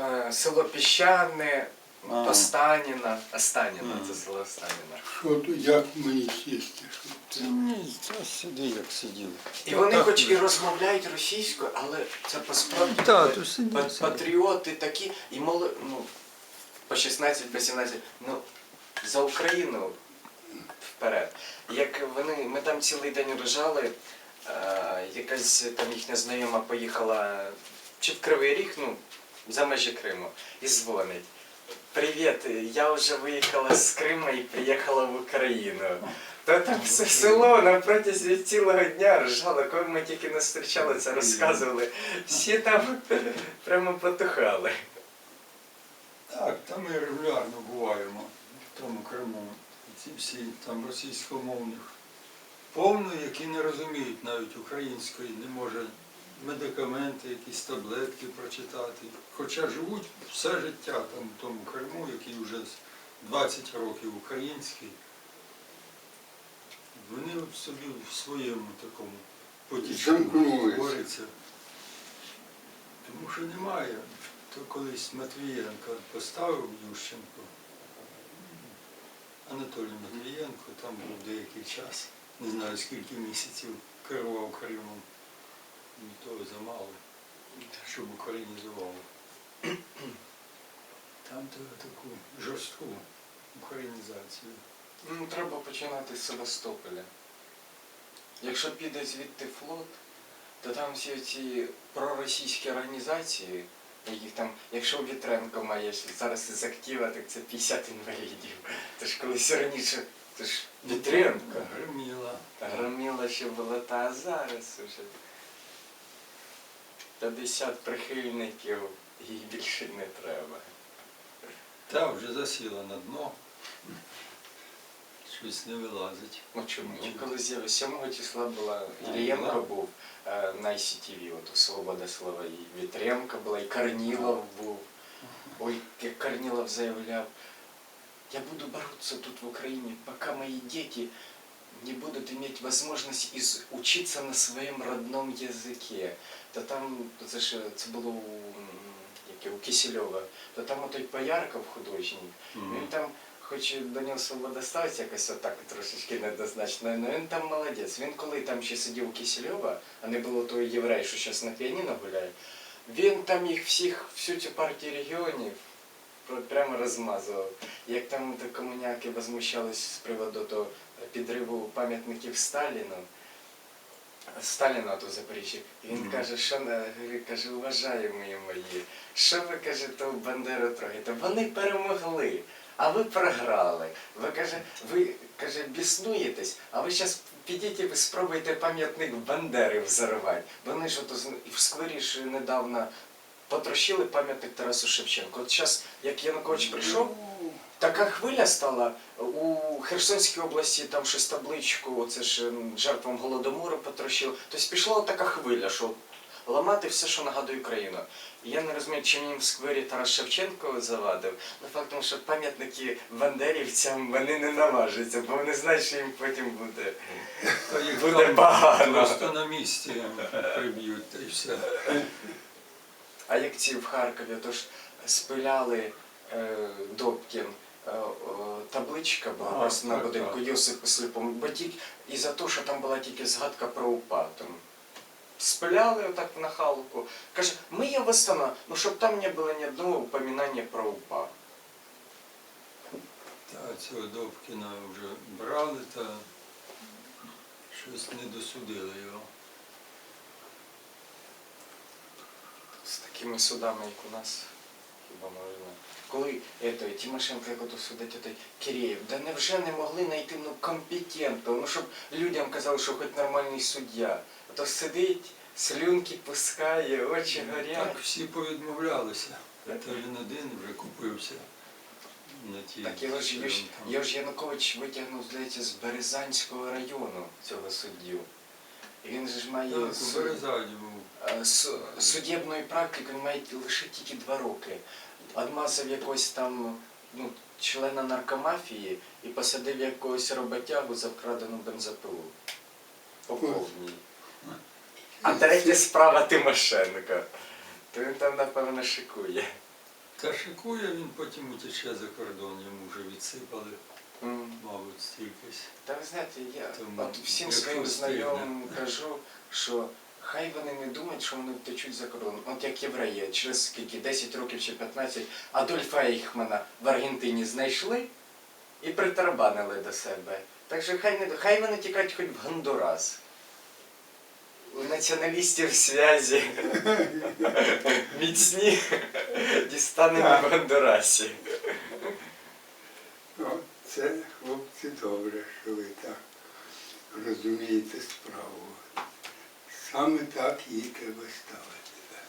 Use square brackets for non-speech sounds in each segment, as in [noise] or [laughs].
е, село Піщане. Останіна. Останіна, це село Останіна. Що тут, як мені сісти? Що ні, це сиди, як сидів. І вони Так, хоч і розмовляють російською, але це сидів, пат- сидів. патріоти такі, і моли, ну, по 16-18, ну, за Україну вперед. Як вони, ми там цілий день лежали, е, якась там їхня знайома поїхала чи в Кривий Ріг, ну, за межі Криму, і дзвонить. Привіт, я вже виїхала з Криму і приїхала в Україну. То там все село на протязі цілого дня ржало, коли ми тільки не зустрічали, це розказували. Всі там прямо потухали. Так, там ми регулярно буваємо в тому Криму. Ці всі там російськомовних. Повно, які не розуміють навіть української, не може медикаменти, якісь таблетки прочитати. Хоча живуть все життя там в тому Криму, який вже 20 років український. Вони собі в своєму такому потічку борються. Тому що немає. То колись Матвієнко поставив Ющенко. Анатолій Матвієнко там був деякий час, не знаю скільки місяців керував Кримом. І того замало, щоб українізував. Там то- таку жорстку українізацію. Ну, треба починати з Севастополя. Якщо піде звідти флот, то там всі ці проросійські організації, яких там, якщо Вітренко має зараз із актива, так це 50 інвалідів. Це ж колись раніше, це ж Вітренко. Гриміла. Та громіла ще була, та зараз уже 50 прихильників, їй більше не треба. Та вже засіла на дно. Щось не вилазить. Ну чому? Коли з'явився 7 числа була Ілієнко був е, на ICTV, от у Свобода Слова, і Вітренко була, і Корнілов був. Ой, як Корнилов заявляв, я буду бороться тут в Украине, пока мои дети не будут иметь возможность из, учиться на своем родном языке. То там, це ж це було у, м, яке, у Кисельова, то там отой Поярков художник, він там, хоч до нього свобода ставиться якось отак трошечки недозначно, але він там молодець. Він коли там ще сидів у Кисельова, а не було той єврей, що зараз на піаніно гуляє, він там їх всіх, всю цю партію регіонів прямо розмазував. Як там то комуняки возмущались з приводу того підриву пам'ятників Сталіну. Сталіна то в Запоріжжі. І він каже, що каже, уважаємі мої, що ви каже, то Бандеру трогаєте? Вони перемогли, а ви програли. Ви каже, ви каже, біснуєтесь, а ви зараз підіть і ви спробуйте пам'ятник Бандери взорвати. Вони ж і в сквері ж недавно потрощили пам'ятник Тарасу Шевченку. От зараз, як Янукович прийшов, Така хвиля стала у Херсонській області, там щось табличку, оце ж жертвам голодомору потрощили. Тобто пішла така хвиля, що ламати все, що нагадує Україну. І я не розумію, чим їм в сквері Тарас Шевченко завадив. Ну фактом, що пам'ятники бандерівцям вони не наважаться, бо вони знають, що їм потім буде. Та їх Буде там погано. Просто на місці приб'ють та й все. А як ці в Харкові, то ж спиляли е, Добкін. е, Табличка була А, просто на так, будинку так. Йосипу Сліпому, бо тільки і за те, що там була тільки згадка про УПА. Там. Спиляли отак на халку. Каже, ми її восстановимо, ну щоб там не було ні одного упоминання про УПА. Та цього Добкіна вже брали та щось не досудили його. З такими судами, як у нас, хіба можна. Коли ето, Тимошенко, як ото судить отой Киреєв, да невже не могли знайти ну, компетентного, ну щоб людям казали, що хоч нормальний суддя. А то сидить, слюнки пускає, очі горять. Так всі повідмовлялися. Та він один вже купився на ті. Так його ж, його ж Янукович витягнув, здається, з Березанського району цього суддю. Він же ж має Так, у суд- був. Е, судебної практики він має лише тільки два роки. Одмазав якогось там ну, члена наркомафії і посадив якогось роботягу за вкрадену бензопилу. По повній. А третя справа Тимошенко. То він там, напевно, шикує. Та шикує, він потім утече за кордон, йому вже відсипали. Мабуть, стількись. Та ви знаєте, я Тому, от всім якщо своїм знайомим кажу, що хай вони не думають, що вони втечуть за кордон. От як євреї, через скільки, 10 років чи 15, Адольфа Ейхмана в Аргентині знайшли і притарабанили до себе. Так що хай, не, хай вони тікають хоч в Гондурас. У націоналістів зв'язі [laughs] міцні дістанемо в Гондурасі. Це, хлопці, добре, що ви так розумієте справу. Саме так її треба ставити. Так.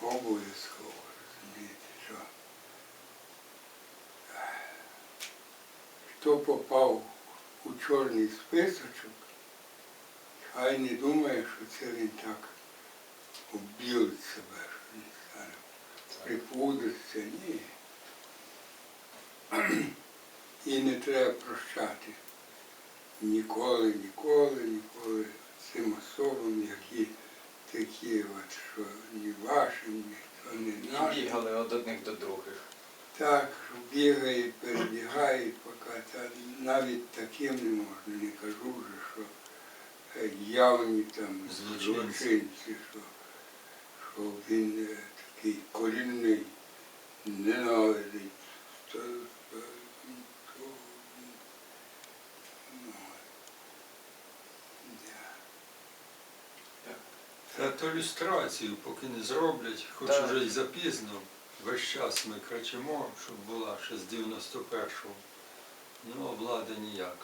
Обов'язково розумієте, що хто попав у чорний списочок, хай не думає, що це він так обілить себе, що він стане припудриться, ні. І не треба прощати. Ніколи, ніколи, ніколи цим особам, які такі, от, що ні ваші, ні то не І наші. бігали од одних до других. Так, бігає, перебігає, поки та навіть таким не можна. Не кажу вже, що явні там Злочинці. злочинці, що, що він е, такий корінний, ненавидить. То, то, то, ну, да. Та то люстрацію, поки не зроблять, хоч Так. уже й запізно, весь час ми кричимо, щоб була ще з 91-го. Ну, а влада ніяк.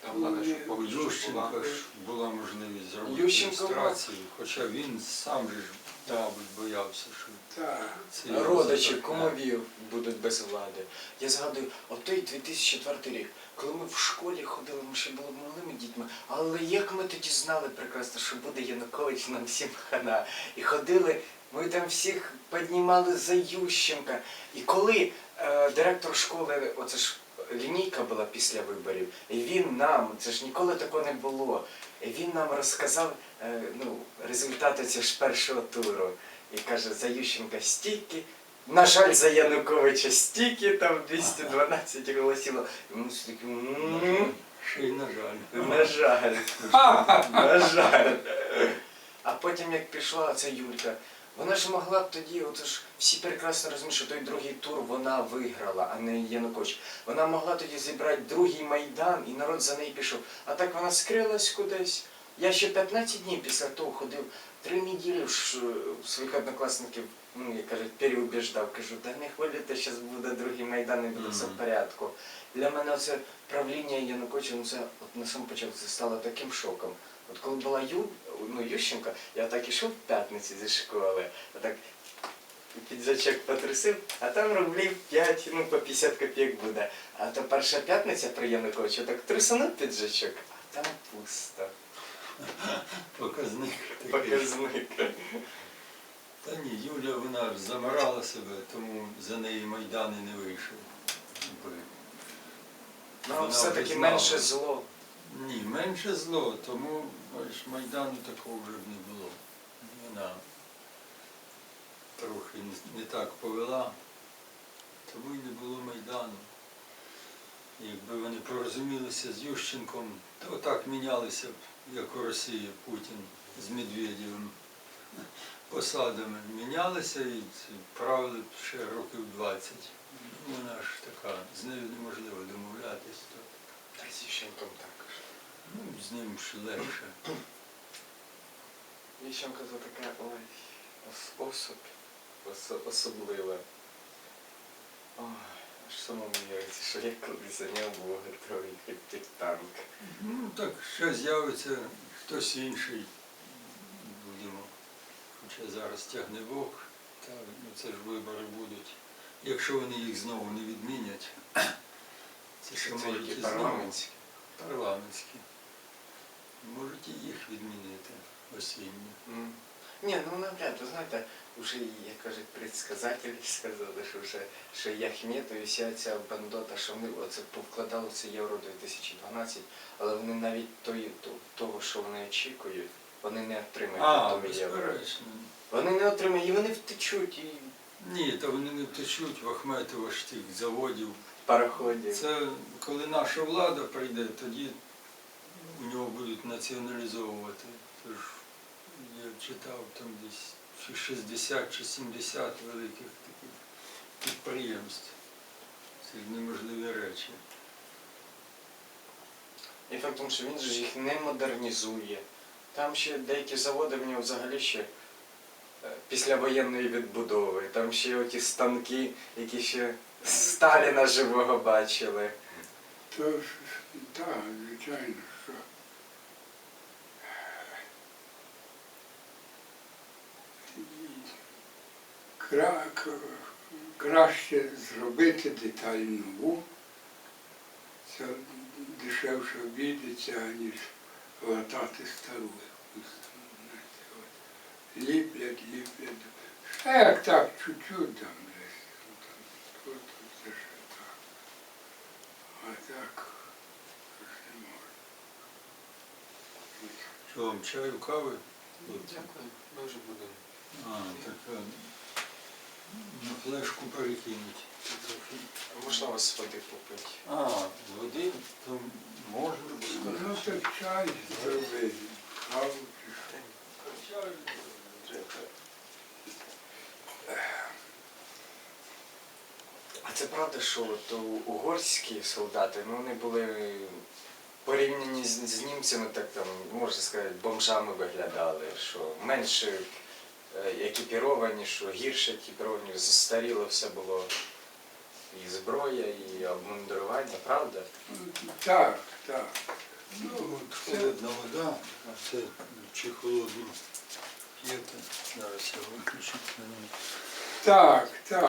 Та влада, що У поки Ющенка була. ж була можливість зробити Ющенко люстрацію, хоча він сам же Так. мабуть, боявся, що Так. Родичі, заторкне. кумовів будуть без влади. Я згадую, отой 2004 рік, коли ми в школі ходили, ми ще були малими дітьми, але як ми тоді знали прекрасно, що буде Янукович нам всім хана. І ходили, ми там всіх піднімали за Ющенка. І коли е, директор школи, оце ж лінійка була після виборів, і він нам, це ж ніколи такого не було, він нам розказав е, ну, результати цього ж першого туру. І каже, за Ющенка стільки. На жаль, за Януковича стільки, там 212 голосів. І ми всі такі, «М, Ще й на жаль. на жаль. На жаль. А потім, як пішла ця Юлька, вона ж могла б тоді, от ж всі прекрасно розуміють, що той другий тур вона виграла, а не Янукович. Вона могла тоді зібрати другий майдан, і народ за нею пішов. А так вона скрилась кудись. Я ще 15 днів після того ходив, три неділі своїх однокласників, ну, як кажуть, переубіждав. Кажу, та не хвилюйте, зараз буде другий майдан і буде все в порядку. Для мене це правління Януковича, ну це от на самому початку це стало таким шоком. От коли була Ю, ну, Ющенко, я так ішов в п'ятниці зі школи, так піджачок потрусив, а там рублів 5, ну по 50 копійок буде. А то перша п'ятниця при Януковичу, так трусанув піджачок, а там пусто. Показник такий. Показник. Та ні, Юля вона ж замирала себе, тому за неї Майдан і не вийшов. Ну, Вона все-таки вже знала. менше зло. Ні, менше зло, тому бачиш, Майдану такого вже б не було. Вона трохи не- так повела, тому й не було Майдану. Якби вони порозумілися з Ющенком, то так мінялися б, як у Росії Путін з Медведєвим посадами. Мінялися і правили б ще років 20. Ну, Вона ж така, з нею неможливо домовлятись. То. Та з Ющенком також. Ну, з ним ж легше. Ющенко це така ой, ос- особь, осо- особлива. Ой, аж самому віриться, що я колись за нього був готовий хоч під танк. Ну, так ще з'явиться хтось інший. Будемо. Хоча зараз тягне Бог, та ну, це ж вибори будуть. Якщо вони їх знову не відмінять, це ще Це які парламентські. парламентські. Можуть і їх відмінити осінні. М. Ні, ну навряд, ви знаєте, вже, як кажуть, предсказателі сказали, що вже що Ахметов, і вся ця бандота, що вони оце повкладали в це Євро 2012, але вони навіть тої, того, що вони очікують, вони не отримають А, того євро. Вони не отримають, і вони втечуть, і Ні, та вони не течуть в Ахметова ж тих заводів. Пароходів. Це коли наша влада прийде, тоді у нього будуть націоналізовувати. Тож я читав там десь чи 60 чи 70 великих таких підприємств. Це неможливі речі. І факт тому, що він ж їх не модернізує. Там ще деякі заводи в нього взагалі ще е, після воєнної відбудови. Там ще оті станки, які ще Сталіна живого бачили. То ж, так, звичайно, що. Кра, краще зробити деталь нову, це дешевше обійдеться, аніж латати стару. Ліплять, ліплять. Як так, чуть-чуть там десь. ну, там, то, то це ще так. А так не можна. Що вам чаю, кави? Дякую, ми вже будемо. А, так е, на флешку перекинуть. Можна вас води попити? А, води то можна Ну так чай зроби, каву чи що. А це правда, що от угорські солдати, ну вони були порівняні з, з німцями, так там, можна сказати, бомжами виглядали, що менше е, екіпіровані, що гірше екіпіровані, застаріло все було і зброя, і обмундирування, правда? Так, так. Ну, Ну, от холодна вода, а це чи холодну п'єте. Зараз я виключу. так,